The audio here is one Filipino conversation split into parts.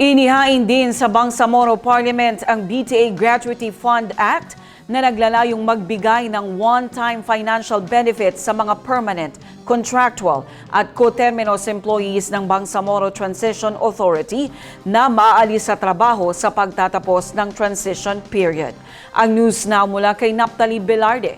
Inihain din sa Bangsamoro Parliament ang BTA Gratuity Fund Act na naglalayong magbigay ng one-time financial benefits sa mga permanent, contractual at coterminos employees ng Bangsamoro Transition Authority na maalis sa trabaho sa pagtatapos ng transition period. Ang news na mula kay Naptali Velarde.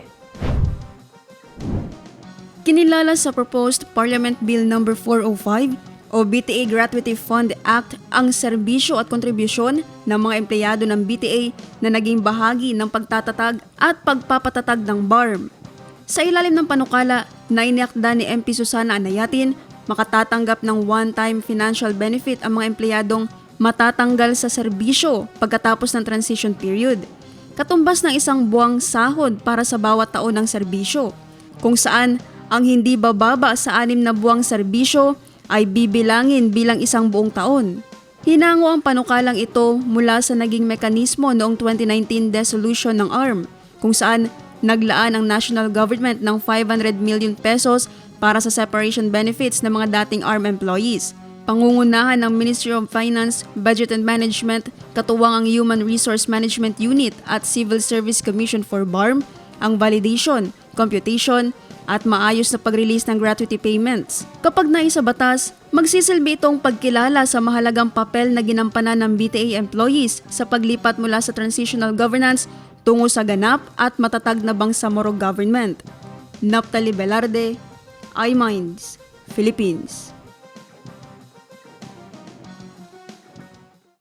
Kinilala sa proposed Parliament Bill No. 405 o BTA Gratuity Fund Act ang serbisyo at kontribusyon ng mga empleyado ng BTA na naging bahagi ng pagtatatag at pagpapatatag ng BARM. Sa ilalim ng panukala na iniakda ni MP Susana Anayatin, makatatanggap ng one-time financial benefit ang mga empleyadong matatanggal sa serbisyo pagkatapos ng transition period. Katumbas ng isang buwang sahod para sa bawat taon ng serbisyo, kung saan ang hindi bababa sa anim na buwang serbisyo ay bibilangin bilang isang buong taon. Hinango ang panukalang ito mula sa naging mekanismo noong 2019 dissolution ng ARM, kung saan naglaan ang national government ng 500 million pesos para sa separation benefits ng mga dating ARM employees. Pangungunahan ng Ministry of Finance, Budget and Management, katuwang ang Human Resource Management Unit at Civil Service Commission for BARM, ang validation, computation, at maayos na pag-release ng gratuity payments. Kapag naisa batas, magsisilbi itong pagkilala sa mahalagang papel na ginampanan ng BTA employees sa paglipat mula sa transitional governance tungo sa ganap at matatag na Bangsamoro government. Naptali Velarde, iMinds, Philippines.